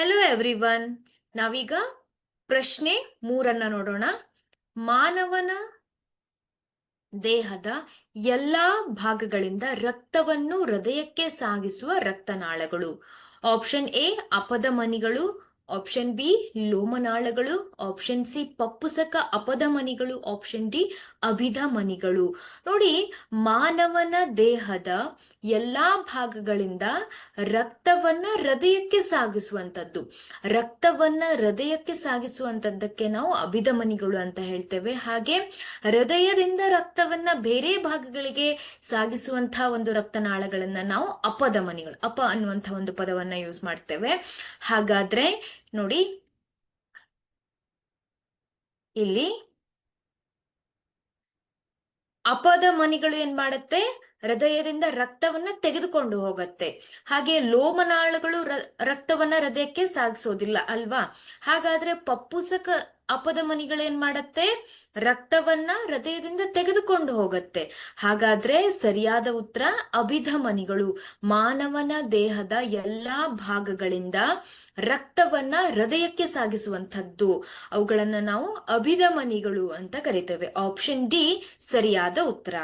Hello everyone ನಾವೀಗ ಪ್ರಶ್ನೆ ಮೂರನ್ನ ನೋಡೋಣ. ಮಾನವನ ದೇಹದ ಎಲ್ಲಾ ಭಾಗಗಳಿಂದ ರಕ್ತವನ್ನು ಹೃದಯಕ್ಕೆ ಸಾಗಿಸುವ ರಕ್ತನಾಳಗಳು. ಆಪ್ಷನ್ ಎ ಅಪಧಮನಿಗಳು. ಆಪ್ಷನ್ ಬಿ ಲೋಮನಾಳಗಳು. ಆಪ್ಷನ್ ಸಿ ಪಪ್ಪುಸಕ ಅಪಧಮನಿಗಳು. ಆಪ್ಷನ್ ಡಿ ಅಭಿಧಮನಿಗಳು. ನೋಡಿ, ಮಾನವನ ದೇಹದ ಎಲ್ಲಾ ಭಾಗಗಳಿಂದ ರಕ್ತವನ್ನ ಹೃದಯಕ್ಕೆ ಸಾಗಿಸುವಂತದ್ದು ರಕ್ತವನ್ನ ಹೃದಯಕ್ಕೆ ಸಾಗಿಸುವಂತದ್ದಕ್ಕೆ ನಾವು ಅಭಿಧಮನಿಗಳು ಅಂತ ಹೇಳ್ತೇವೆ. ಹಾಗೆ ಹೃದಯದಿಂದ ರಕ್ತವನ್ನ ಬೇರೆ ಭಾಗಗಳಿಗೆ ಸಾಗಿಸುವಂತಹ ಒಂದು ರಕ್ತನಾಳಗಳನ್ನ ನಾವು ಅಪಧಮನಿಗಳು, ಅಪ ಅನ್ನುವಂತಹ ಒಂದು ಪದವನ್ನ ಯೂಸ್ ಮಾಡ್ತೇವೆ. ಹಾಗಾದ್ರೆ ನೋಡಿ, ಇಲ್ಲಿ ಅಪದ ಮನಿಗಳು ಏನ್ ಮಾಡತ್ತೆ? ಹೃದಯದಿಂದ ರಕ್ತವನ್ನ ತೆಗೆದುಕೊಂಡು ಹೋಗತ್ತೆ. ಹಾಗೆ ಲೋಮನಾಳಗಳು ರಕ್ತವನ್ನ ಹೃದಯಕ್ಕೆ ಸಾಗಿಸೋದಿಲ್ಲ ಅಲ್ವಾ? ಹಾಗಾದ್ರೆ ಪಪ್ಪುಸಕ ಅಪದ ಮನಿಗಳೇನ್ ಮಾಡತ್ತೆ? ರಕ್ತವನ್ನ ಹೃದಯದಿಂದ ತೆಗೆದುಕೊಂಡು ಹೋಗತ್ತೆ. ಹಾಗಾದ್ರೆ ಸರಿಯಾದ ಉತ್ತರ ಅಭಿಧಮನಿಗಳು ಮಾನವನ ದೇಹದ ಎಲ್ಲಾ ಭಾಗಗಳಿಂದ ರಕ್ತವನ್ನ ಹೃದಯಕ್ಕೆ ಸಾಗಿಸುವಂತದ್ದು ಅವುಗಳನ್ನ ನಾವು ಅಭಿಧಮನಿಗಳು ಅಂತ ಕರಿತೇವೆ. ಆಪ್ಷನ್ ಡಿ ಸರಿಯಾದ ಉತ್ತರ.